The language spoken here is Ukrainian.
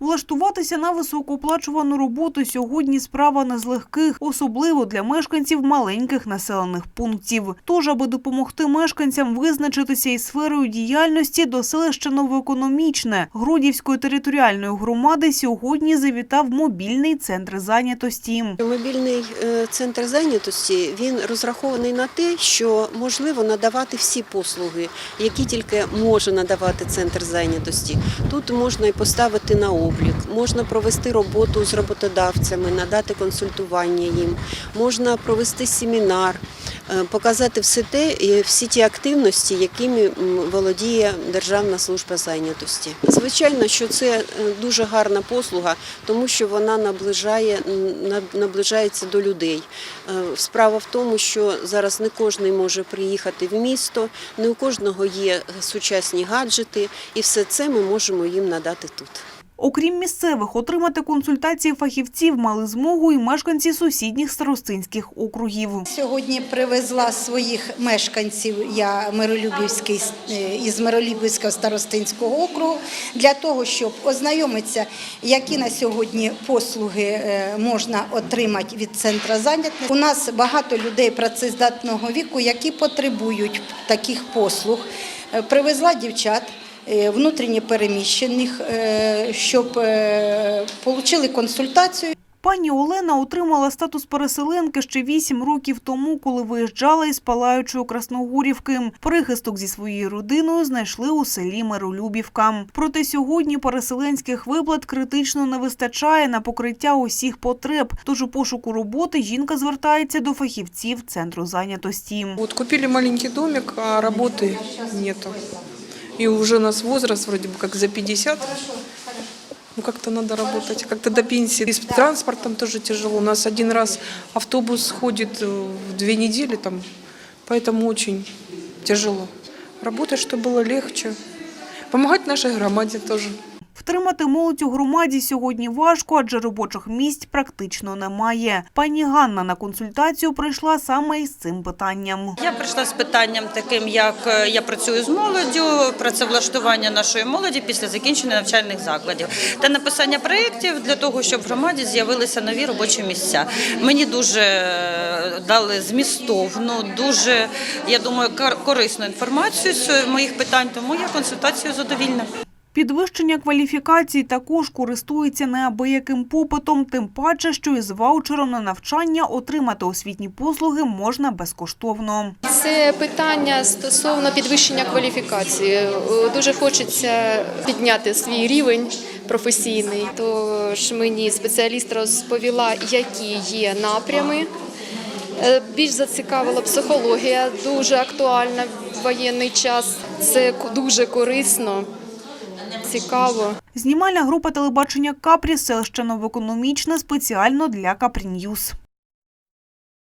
Влаштуватися на високооплачувану роботу сьогодні справа не з легких, особливо для мешканців маленьких населених пунктів. Тож, аби допомогти мешканцям визначитися із сферою діяльності, до селища Новоекономічне Грудівської територіальної громади сьогодні завітав мобільний центр зайнятості. Мобільний е, центр зайнятості він розрахований на те, що можливо надавати всі послуги, які тільки може надавати центр зайнятості. Тут можна і поставити на облік, можна провести роботу з роботодавцями, надати консультування їм, можна провести семінар, е, показати все те, всі ті активності, якими володіє Державна служба зайнятості. Звичайно, що це е, дуже гарна послуга, тому що вона наближає на- наближається до людей. Е, Справа в тому, що зараз не кожен може приїхати в місто, не у кожного є сучасні гаджети, і все це ми можемо їм надати тут. Окрім місцевих, отримати консультації фахівців мали змогу і мешканці сусідніх старостинських округів. Сьогодні привезла своїх мешканців я Миролюбівський е, із Миролюбівського старостинського округу для того, щоб ознайомитися, які на сьогодні послуги е, можна отримати від центра зайнятості. У нас багато людей працездатного віку, які потребують таких послуг. Е, Привезла дівчат. Е, Внутрішньо переміщених, е, щоб отримали консультацію Пані Олена отримала статус переселенки ще вісім років тому, коли виїжджала із палаючої Красногорівки. Прихисток зі своєю родиною знайшли у селі Миролюбівка. Проте сьогодні переселенських виплат критично не вистачає на покриття усіх потреб. Тож у пошуку роботи жінка звертається до фахівців центру зайнятості. Вот купили маленький домик, а работы нету. И уже у нас возраст вроде бы как за 50. Ну как-то надо работать, как-то до пенсии. И с транспортом тоже тяжело. У нас один раз автобус ходит э, в две недели там, поэтому очень тяжело. Работать, чтобы было легче. Помогать нашей громаде тоже. Втримати молодь у громаді сьогодні важко, адже робочих місць практично немає. Пані Ганна на консультацію прийшла саме із цим питанням. Я прийшла з питанням таким, як е, я працюю з молоддю, працевлаштування нашої молоді після закінчення навчальних закладів та написання проєктів для того, щоб в громаді з'явилися нові робочі місця. Мені дуже е, дали змістовну, дуже я думаю, кор- корисну інформацію з моїх питань, тому я консультацію задовільна. Підвищення кваліфікації також користується неабияким попитом, тим паче, що із ваучером на навчання отримати освітні послуги можна безкоштовно. Це питання стосовно підвищення кваліфікації. Е, Дуже хочеться підняти свій рівень професійний. Тож мені спеціаліст розповіла, які є напрями. Е, Більш зацікавила психологія, дуже актуальна в воєнний час. Це дуже корисно, цікаво. Знімальна група телебачення Капрі селище Новоекономічне спеціально для Капрі Ньюз.